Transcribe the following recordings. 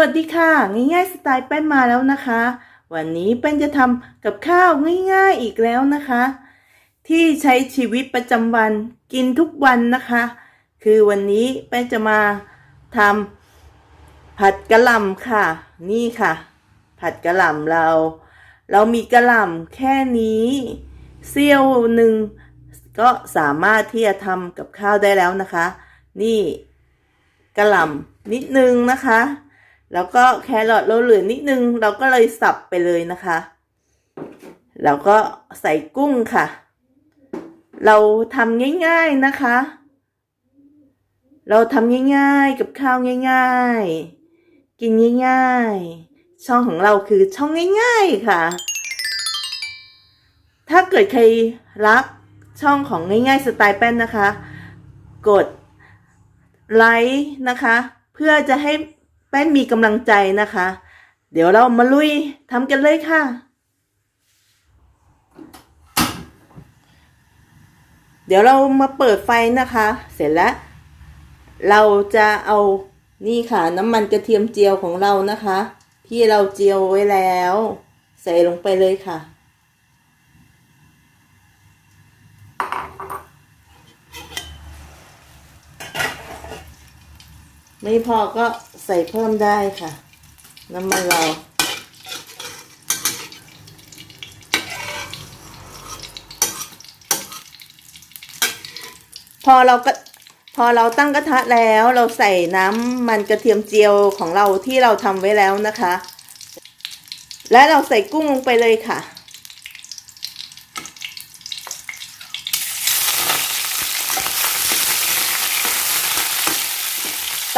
วัสดีค่ะ ง่ายๆสไตล์แป้นมาแล้วนะคะ วันนี้แป้นจะทำกับข้าวง่ายๆอีกแล้วนะคะ ที่ใช้ชีวิตประจำวันกินทุกวันนะคะ คือวันนี้แป้นจะมาทำผัดกะหล่ำค่ะ นี่ค่ะ ผัดกะหล่ำเรา เรามีกะหล่ำแค่นี้เสี้ยวหนึ่งก็สามารถที่จะทำกับข้าวได้แล้วนะคะ นี่กะหล่ำนิดนึงนะคะ แล้วก็แครอทเราเหลือนิดนึง เราก็เลยสับไปเลยนะคะ แล้วก็ใส่กุ้งค่ะ เราทำง่ายๆนะคะ เราทำง่ายๆ กับข้าวง่ายๆ กินง่ายๆ ช่องของเราคือช่องง่ายๆค่ะ ถ้าเกิดใครรักช่องของง่ายๆสไตล์แป้นนะคะ กดไลค์นะคะ เพื่อจะให้ แป้นมีกำลังใจนะคะ เดี๋ยวเรามาลุยทำกันเลยค่ะ เดี๋ยวเรามาเปิดไฟนะคะ เสร็จแล้ว เราจะเอานี่ค่ะน้ำมันกระเทียมเจียวของเรานะคะ ที่เราเจียวไว้แล้ว ใส่ลงไปเลยค่ะ ไม่พอก็ใส่เพิ่มได้ค่ะ น้ำมันเรา พอเราก็พอเราตั้งกระทะแล้วเราใส่น้ำมันกระเทียมเจียวของเราที่เราทำไว้แล้วนะคะ และเราใส่กุ้งลงไปเลยค่ะ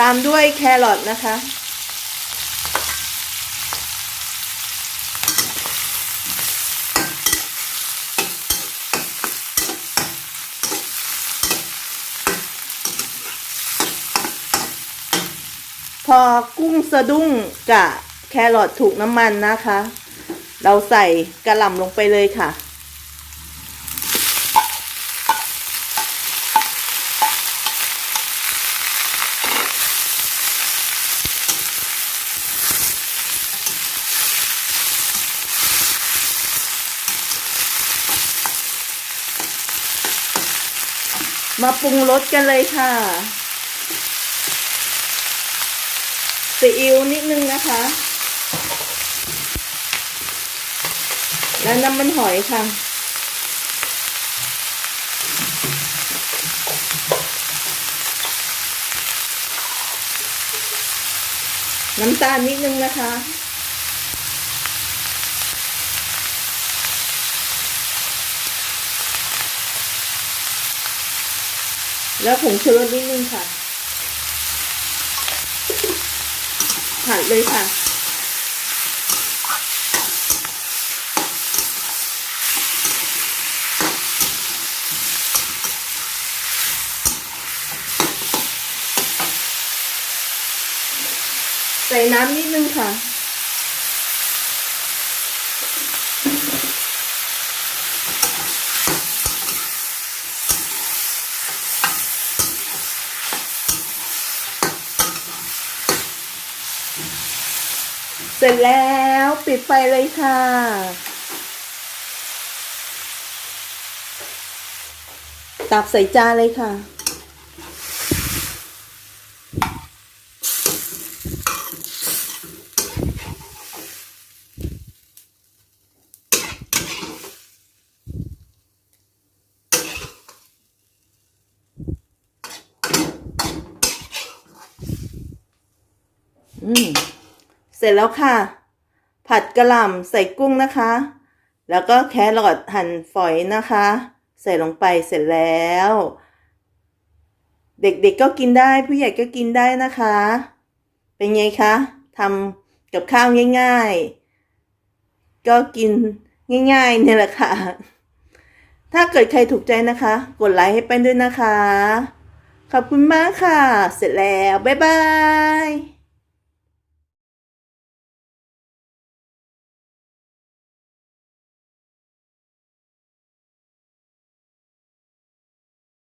ตามด้วยแครอทนะคะ พอกุ้งสะดุ้งกับแครอทถูกน้ำมันนะคะ เราใส่กระหล่ำลงไปเลยค่ะ มาปรุงรสกันเลยค่ะซีอิ๊วนิดนึงนะคะ และน้ำมันหอยค่ะน้ำตาลนิดนึงนะคะ แล้วผงชูรสนิดนึงค่ะผัดเลยค่ะ ใส่น้ำนิดนึงค่ะ สร็จแล้วปิดไฟเลยค่ะ ตักใส่จานเลยค่ะ อืม สร็จแล้วค่ะ ผัดกระหล่ำใส่กุ้งนะคะ แล้วก็แครอทหั่นฝอยนะคะ ใส่ลงไปเสร็จแล้ว เด็กๆก็กินได้ผู้ใหญ่ก็กินได้นะคะ เป็นไงคะทำกับข้าวง่ายๆ ก็กินง่ายๆเนี่ยแหละค่ะ ถ้าเกิดใครถูกใจนะคะ กดไลค์ให้เป็นด้วยนะคะ ขอบคุณมากค่ะ เสร็จแล้ว บ๊ายบาย